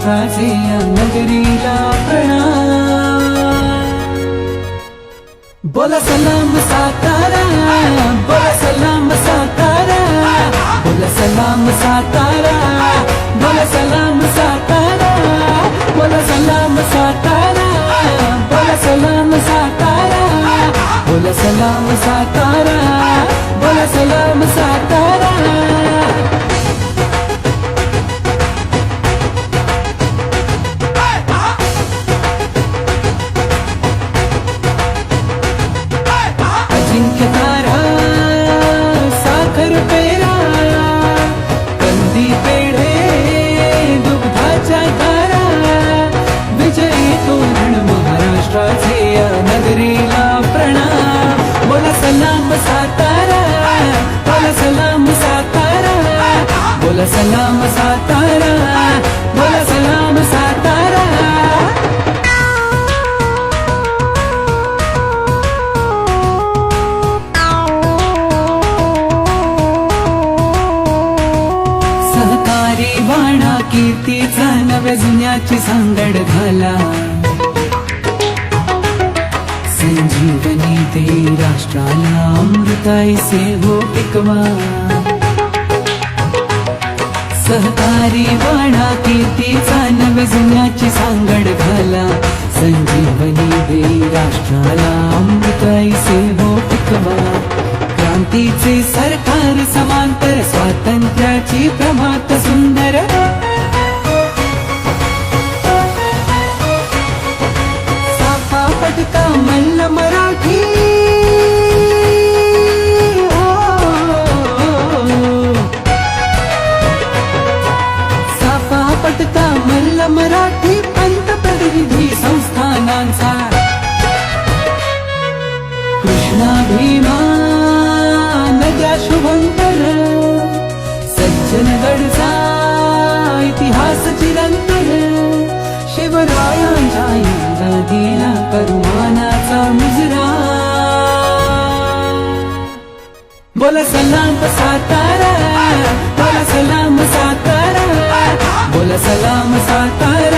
महाराष्ट्राचे या नगरीला प्रणाम बोला सलाम सातारा बोला सलाम सातारा बोला सलाम सातारा बोला सलाम सातारा बोला सलाम सातारा बोला सलाम सातारा बोला सलाम सातारा बोला सलाम सातारा सलाम सातारा बोला सलाम सातारा बोला सलाम सातारा बोला सलाम सातारा. सहकारी वाणा कीर्तीचा नव्या जुन्याची सांगड घाला. संजीवनी ते राष्ट्राला अमृताई से हो टिकवा. सहकारी वाणा कीर्तीचा नव्या जुन्याची सांगड घाला. संजीवनी दे राष्ट्राला अमृताई से हो टिकवा. क्रांतीचे सरकार समांतर स्वातंत्र्याची प्रभात सुंदर मराठी. सापा पटता मल्ल मराठी पंतप्रतिनिधी संस्थानांचा. कृष्णा भीमा नद्या शुभंकर. सज्जनगडचा इतिहास चिरंतर. शिवरायांच्या इंग्रजीला सलाम सातारा बोला सलाम सातारा बोला सलाम सातारा.